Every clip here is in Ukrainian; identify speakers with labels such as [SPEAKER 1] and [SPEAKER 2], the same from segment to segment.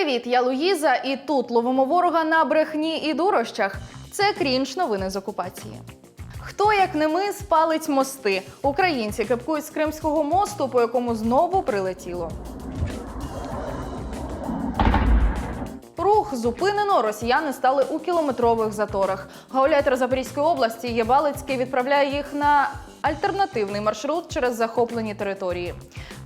[SPEAKER 1] Привіт, я Луїза, і тут ловимо ворога на брехні і дурощах. Це крінж новини з окупації. Хто, як не ми, спалить мости? Українці кепкують з Кримського мосту, по якому знову прилетіло. Рух зупинено. Росіяни стали у кілометрових заторах. Гауляйтер Запорізької області Єбалицький відправляє їх на альтернативний маршрут через захоплені території.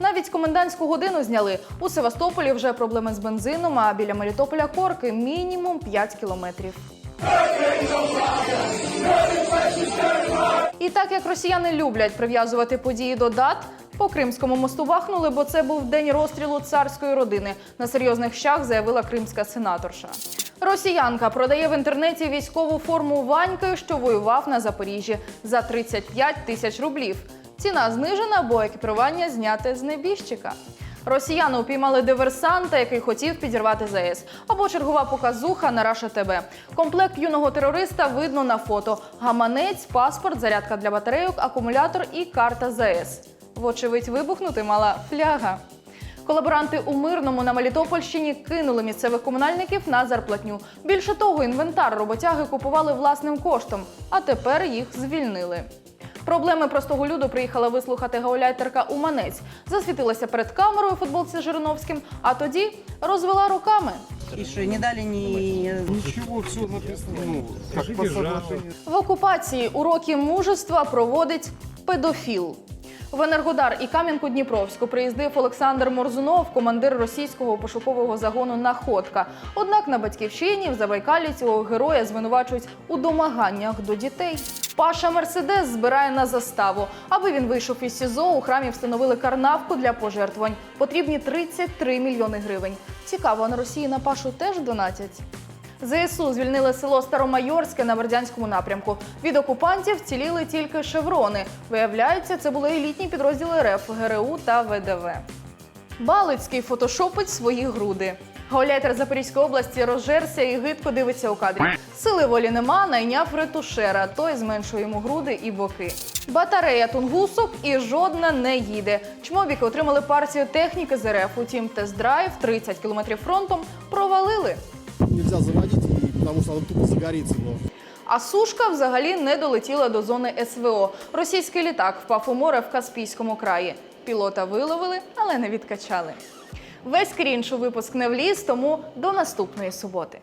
[SPEAKER 1] Навіть комендантську годину зняли. У Севастополі вже проблеми з бензином, а біля Мелітополя корки мінімум 5 кілометрів. І так як росіяни люблять прив'язувати події до дат, по Кримському мосту вахнули, бо це був день розстрілу царської родини. На серйозних щах заявила кримська сенаторша. Росіянка продає в інтернеті військову форму Ваньки, що воював на Запоріжжі за 35 тисяч рублів. Ціна знижена, бо екіпірування зняте з небіжчика. Росіяни упіймали диверсанта, який хотів підірвати ЗАЕС. Або чергова показуха на Раша ТБ. Комплект юного терориста видно на фото: гаманець, паспорт, зарядка для батарейок, акумулятор і карта ЗАЕС. Вочевидь, вибухнути мала фляга. Колаборанти у мирному на Мелітопольщині кинули місцевих комунальників на зарплатню. Більше того, інвентар роботяги купували власним коштом, а тепер їх звільнили. Проблеми простого люду приїхала вислухати гауляйтерка Уманець. Засвітилася перед камерою футболці Жириновським, а тоді розвела руками.
[SPEAKER 2] И что, не дали ни...
[SPEAKER 3] Ничего, все написано, ну.
[SPEAKER 1] В окупації уроки мужества проводить педофіл. В Енергодар і Кам'янку-Дніпровську приїздив Олександр Морзунов, командир російського пошукового загону Находка. Однак на батьківщині в Забайкалі цього героя звинувачують у домаганнях до дітей. Паша Мерседес збирає на заставу. Аби він вийшов із СІЗО, у храмі встановили карнавку для пожертвувань. Потрібні 33 мільйони гривень. Цікаво, на Росії на Пашу теж донатять? ЗСУ звільнили село Старомайорське на Бердянському напрямку. Від окупантів ціліли тільки шеврони. Виявляється, це були елітні підрозділи РФ, ГРУ та ВДВ. Балицький фотошопить свої груди. Гауляйтер Запорізької області розжерся і гидко дивиться у кадрі. Сили волі нема, найняв ретушера. Той зменшує йому груди і боки. Батарея тунгусок і жодна не їде. Чмобіки отримали партію техніки з РФ. Утім, тест-драйв 30 кілометрів фронтом провалили.
[SPEAKER 4] Нельзя заводить, и потому что она тупо загорится. Но
[SPEAKER 1] А сушка взагалі не долетіла до зони СВО. Російський літак впав у море в Каспійському краї. Пілота виловили, але не відкачали. Весь крінж у випуск не вліз, тому до наступної суботи.